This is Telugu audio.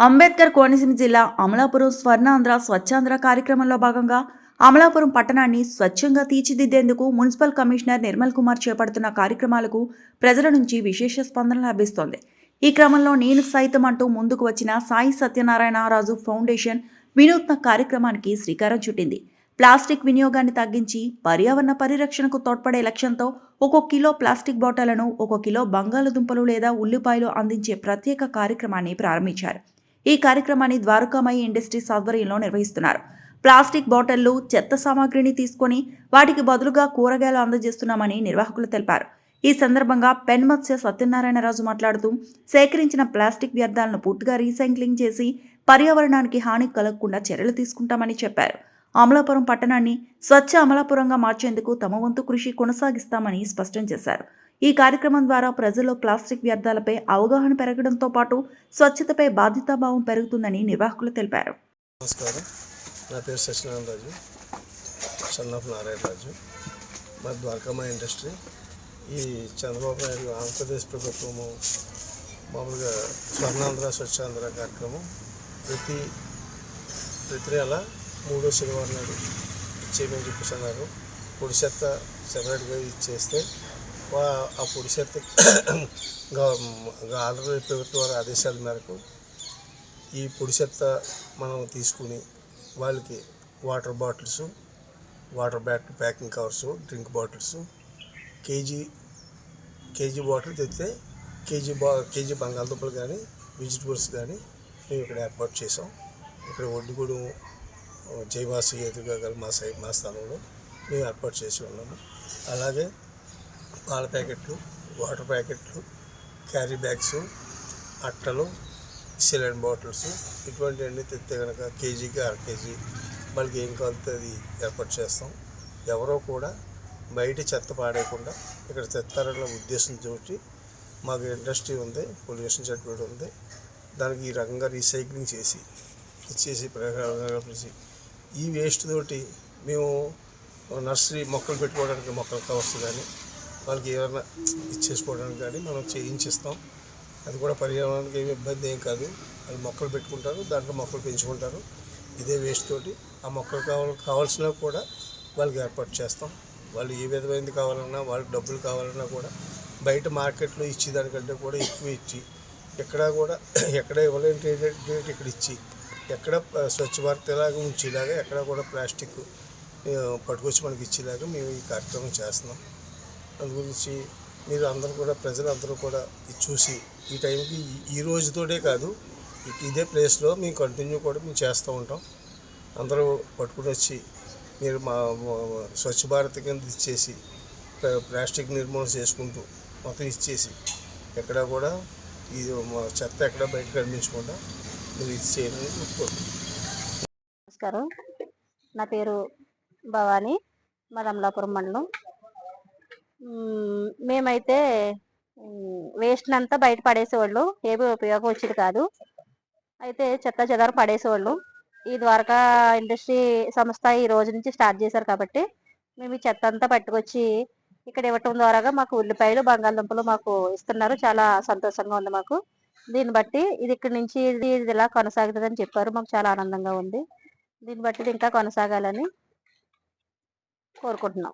అంబేద్కర్ కోనసీమ జిల్లా అమలాపురం స్వర్ణాంధ్ర స్వచ్ఛాంధ్ర కార్యక్రమంలో భాగంగా అమలాపురం పట్టణాన్ని స్వచ్ఛంగా తీర్చిదిద్దేందుకు మున్సిపల్ కమిషనర్ నిర్మల్ కుమార్ చేపడుతున్న కార్యక్రమాలకు ప్రజల నుంచి విశేష స్పందన లభిస్తోంది. ఈ క్రమంలో నేను సైతం అంటూ ముందుకు వచ్చిన సాయి సత్యనారాయణ రాజు ఫౌండేషన్ వినూత్న కార్యక్రమానికి శ్రీకారం చుట్టింది. ప్లాస్టిక్ వినియోగాన్ని తగ్గించి పర్యావరణ పరిరక్షణకు తోడ్పడే లక్ష్యంతో ఒక్కో కిలో ప్లాస్టిక్ బాటలను ఒక కిలో బంగాళదుంపలు లేదా ఉల్లిపాయలు అందించే ప్రత్యేక కార్యక్రమాన్ని ప్రారంభించారు. ఈ కార్యక్రమాన్ని ద్వారకామయి ఇండస్ట్రీస్ ఆధ్వర్యంలో నిర్వహిస్తున్నారు. ప్లాస్టిక్ బాటిళ్ళు చెత్త సామాగ్రిని తీసుకొని వాటికి బదులుగా కూరగాయలు అందజేస్తున్నామని నిర్వాహకులు తెలిపారు. ఈ సందర్భంగా పెన్మత్స్య సత్యనారాయణరాజు మాట్లాడుతూ సేకరించిన ప్లాస్టిక్ వ్యర్థాలను పూర్తిగా రీసైక్లింగ్ చేసి పర్యావరణానికి హాని కలగకుండా చర్యలు తీసుకుంటామని చెప్పారు. అమలాపురం పట్టణాన్ని స్వచ్ఛ అమలాపురంగా మార్చేందుకు తమ వంతు కృషి కొనసాగిస్తామని స్పష్టం చేశారు. ఈ కార్యక్రమం ద్వారా ప్రజల్లో ప్లాస్టిక్ వ్యర్థాలపై అవగాహన పెరగడంతో పాటు స్వచ్ఛతపై బాధ్యతాభావం పెరుగుతుందని నిర్వాహకులు తెలిపారు. నమస్కారం. నా పేరు సత్యనారాయణ రాజు సన్ ఆఫ్ నారాయణ రాజు మా ద్వారకామా ఇండస్ట్రీ. ఈ చంద్రబాబు నాయుడు ఆంధ్రప్రదేశ్ ప్రభుత్వము మామూలుగా స్వర్ణాంధ్ర స్వచ్ఛాంధ్ర కార్యక్రమం ప్రతి ప్రతి నెల మూడో శనివారం నాడు ఇచ్చేయమని చెప్పేసి అన్నారు. పొడి చెత్త సెపరేట్గా ఇచ్చేస్తే ఆ పొడి చెత్త ఆంధ్రప్రదేశ్ ప్రభుత్వ ఆదేశాల మేరకు ఈ పొడి చెత్త మనం తీసుకుని వాళ్ళకి water bottles water bat packing covers drink bottles KG KG bottle తెస్తే కేజీ బా కేజీ బంగాళదుంపలు కానీ వెజిటబుల్స్ కానీ మేము ఇక్కడ ఏర్పాటు చేసాం ఇక్కడ ఒడ్డుగూడెం జైవాసి ఎదురుగా గల మా సైడ్ మా స్థలంలో మేము ఏర్పాటు చేసి ఉన్నాము. అలాగే పాల ప్యాకెట్లు వాటర్ ప్యాకెట్లు క్యారీ బ్యాగ్స్ అట్టలు సిలిండర్ బాటిల్స్ ఇటువంటివన్నీ తెస్తే కనుక కేజీకి అర కేజీ వాళ్ళకి ఏం కావాలితే అది ఏర్పాటు చేస్తాం. ఎవరో కూడా బయట చెత్త పాడేయకుండా ఇక్కడ తెస్తారన్న ఉద్దేశంతో మాకు ఇండస్ట్రీ ఉంది పొల్యూషన్ సర్టిఫికేట్ ఉంది. దానికి ఈ రకంగా రీసైక్లింగ్ చేసి ఇచ్చేసి ప్రయోగాలు ఈ వేస్ట్ తోటి మేము నర్సరీ మొక్కలు పెట్టుకోవడానికి మొక్కలు కవర్స్ కానీ వాళ్ళకి ఏమైనా ఇచ్చేసుకోవడానికి కానీ మనం చేయించిస్తాం. అది కూడా పర్యావరణానికి ఏమి ఇబ్బంది ఏం కాదు. వాళ్ళు మొక్కలు పెట్టుకుంటారు దాంట్లో మొక్కలు పెంచుకుంటారు. ఇదే వేస్ట్ తోటి ఆ మొక్కలు కావాలి కావాల్సినవి కూడా వాళ్ళకి ఏర్పాటు చేస్తాం. వాళ్ళు ఏ విధమైనది కావాలన్నా వాళ్ళకి డబ్బులు కావాలన్నా కూడా బయట మార్కెట్లో ఇచ్చేదానికంటే కూడా ఎక్కువ ఇచ్చి ఎక్కడా కూడా ఎక్కడ ఇవ్వలేని రేట్ ఇక్కడ ఇచ్చి ఎక్కడ స్వచ్ఛ భారత్ ఇలాగా ఉంచేలాగా ఎక్కడ కూడా ప్లాస్టిక్ పట్టుకొచ్చి మనకి ఇచ్చేలాగా మేము ఈ కార్యక్రమం చేస్తున్నాం. అందు గురించి మీరు అందరూ కూడా ప్రజలందరూ కూడా ఇది చూసి ఈ టైంకి ఈ- ఈ రోజుతోటే కాదు ఇదే ప్లేస్లో మేము కంటిన్యూ కూడా మేము చేస్తూ ఉంటాం. అందరూ పట్టుకుని వచ్చి మీరు మా స్వచ్ఛ భారత్ కింద ఇచ్చేసి ప్లా- ప్లాస్టిక్ నిర్మూలన చేసుకుంటూ మొత్తం ఇచ్చేసి ఎక్కడ కూడా ఇది మా చెత్త ఎక్కడ బయట కనిపించకుండా మీరు ఇది చేయాలని నమస్కారం. నా పేరు భవానీ మాది మండలం మేమైతే వేస్ట్ అంతా బయట పడేసేవాళ్ళు. ఏమీ ఉపయోగం వచ్చేది కాదు. అయితే చెత్త చెదారు పడేసేవాళ్ళు. ఈ ద్వారకా ఇండస్ట్రీ సంస్థ ఈ రోజు నుంచి స్టార్ట్ చేశారు కాబట్టి మేము ఈ చెత్త అంతా పట్టుకొచ్చి ఇక్కడ ఇవ్వటం ద్వారాగా మాకు ఉల్లిపాయలు బంగాళదుంపలు మాకు ఇస్తున్నారు. చాలా సంతోషంగా ఉంది మాకు. దీన్ని బట్టి ఇది ఇక్కడ నుంచి ఇది ఇది ఇలా కొనసాగుతుందని చెప్పారు. మాకు చాలా ఆనందంగా ఉంది. దీన్ని బట్టి ఇది ఇంకా కొనసాగాలని కోరుకుంటున్నాం.